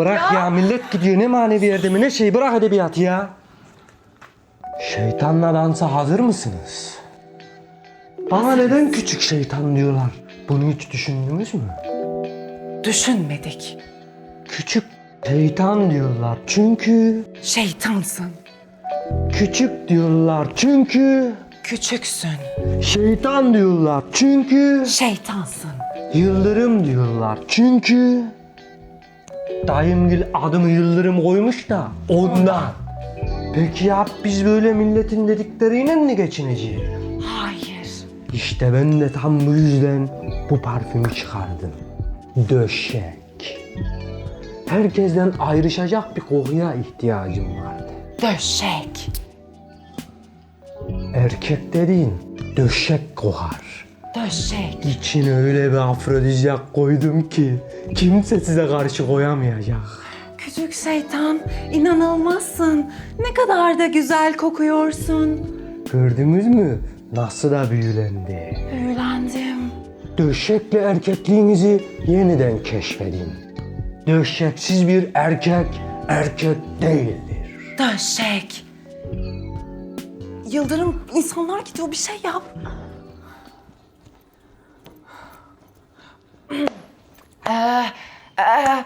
Bırak ya. millet gidiyor ne manevi erdemi ne şey bırak edebiyatı ya. Şeytanla dansa hazır mısınız? Bana neden küçük şeytan diyorlar? Bunu hiç düşündünüz mü? Düşünmedik. Küçük şeytan diyorlar çünkü Şeytansın. küçük diyorlar çünkü Küçüksün. şeytan diyorlar çünkü Şeytansın. yıldırım diyorlar çünkü dayımgil adımı yıldırım koymuş da ondan. Peki ya biz böyle milletin dedikleriyle mi geçineceğiz? Hayır. İşte ben de tam bu yüzden bu parfümü çıkardım. Döşek. Herkesten ayrışacak bir kokuya ihtiyacım vardı. Döşek. Erkek dediğin döşek kokar. Döşek. İçine öyle bir afrodizyak koydum ki kimse size karşı koyamayacak. Küçük şeytan, inanılmazsın. Ne kadar da güzel kokuyorsun. Gördünüz mü? Nasıl da büyülendi. Büyülendim. Döşekle erkekliğinizi yeniden keşfedin. Döşeksiz bir erkek, erkek değildir. Döşek. Yıldırım, insanlar gidiyor bir şey yap. آه